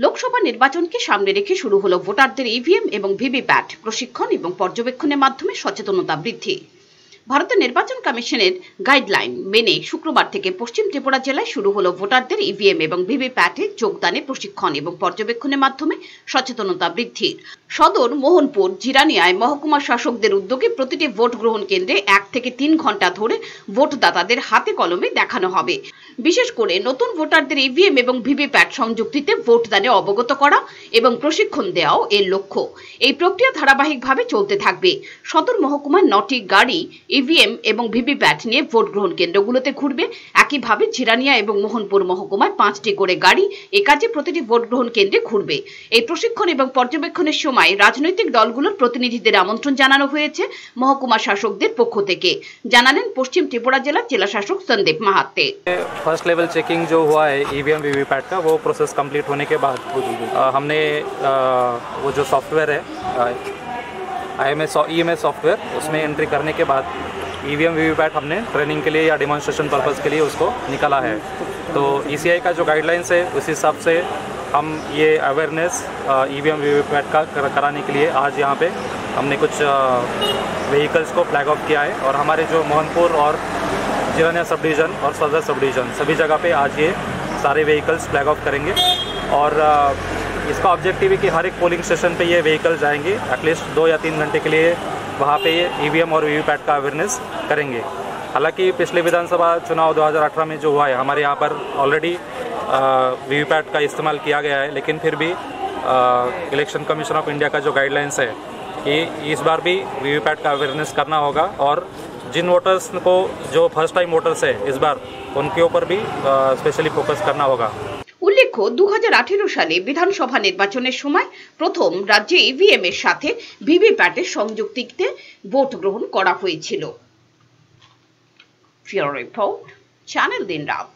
লোকসভা নির্বাচনকে সামনে রেখে শুরু হলো ভোটারদের ইভিএম এবং ভিভিপ্যাট প্রশিক্ষণ এবং পর্যবেক্ষণের মাধ্যমে সচেতনতা বৃদ্ধি। ভারতের নির্বাচন কমিশনের গাইডলাইন মেনে শুক্রবার থেকে পশ্চিম ত্রিপুরা জেলায় শুরু হলো ভোটারদের ইভিএম এবং ভিভিপ্যাটে যোগদানে প্রশিক্ষণ এবং পর্যবেক্ষণের মাধ্যমে সচেতনতা বৃদ্ধির। সদর মোহনপুর, জিরানিয়ায় মহকুমা শাসকদের উদ্যোগে প্রতিটি ভোট গ্রহণ কেন্দ্রে এক থেকে তিন ঘণ্টা ধরে ভোটদাতাদের হাতে কলমে দেখানো হবে। বিশেষ করে নতুন ভোটারদের ইভিএম এবং ভিভিপ্যাট সংযুক্তিতে ভোটদানে অবগত করা এবং প্রশিক্ষণ দেওয়াও এর লক্ষ্য। এই প্রক্রিয়া ধারাবাহিকভাবে চলতে থাকবে। সদর মহকুমার নটি গাড়ি ইভিএম এবং ভিভিপ্যাট নিয়ে ভোট গ্রহণ কেন্দ্রগুলোতে ঘুরবে একইভাবে ঝিরানিয়া এবং মোহনপুর মহকুমায় পাঁচটি করে গাড়ি এ কাজে প্রতিটি ভোট গ্রহণ কেন্দ্রে ঘুরবে এই প্রশিক্ষণ এবং পর্যবেক্ষণের সময় রাজনৈতিক দলগুলোর প্রতিনিধিদের আমন্ত্রণ জানানো হয়েছে মহকুমা শাসকদের পক্ষ থেকে জানালেন পশ্চিম ত্রিপুরা জেলার জেলা শাসক সন্দীপ মাহাত্তে फर्स्ट लेवल चेकिंग जो हुआ है E V M V V PAT का वो प्रोसेस कंप्लीट होने के बाद अ, हमने अ, वो जो सॉफ्टवेयर है I M S E M S software उसमें एंट्री करने के बाद E V M V V PAT हमने ट्रेनिंग के लिए या डिमॉन्स्ट्रेशन पर्पज़ के लिए उसको निकाला है। तो ई सी आई का जो गाइडलाइंस है, उस हिसाब से हम ये awareness E V M V V PAT का कर- कराने के लिए आज यहाँ पे हमने कुछ व्हीकल्स को फ्लैग ऑफ़ किया है और हमारे जो मोहनपुर और जिरानिया सब डिवीज़न और सदर सब डिवीज़न सभी जगह पे आज ये सारे व्हीकल्स फ्लैग ऑफ़ करेंगे। और इसका ऑब्जेक्टिव है कि हर एक पोलिंग स्टेशन पे ये व्हीकल जाएँगे एटलीस्ट दो या तीन घंटे के लिए वहाँ पे ये EVM और वी का अवेयरनेस करेंगे। हालाँकि पिछले विधानसभा चुनाव 2018 में जो हुआ है, हमारे यहाँ पर ऑलरेडी वी का इस्तेमाल किया गया है, लेकिन फिर भी इलेक्शन कमीशन ऑफ़ इंडिया का जो गाइडलाइंस है, कि इस बार भी वी का अवेयरनेस करना होगा और जिन वोटर्स को, जो फ़र्स्ट टाइम वोटर्स है इस बार, उनके ऊपर भी स्पेशली फोकस करना होगा। উল্লেখ্য দু সালে বিধানসভা নির্বাচনের সময় প্রথম রাজ্যে ইভিএম এর সাথে ভিভিপ্যাটের সংযুক্তিতে ভোট গ্রহণ করা হয়েছিল। রিপোর্ট, চ্যানেল দিন রাত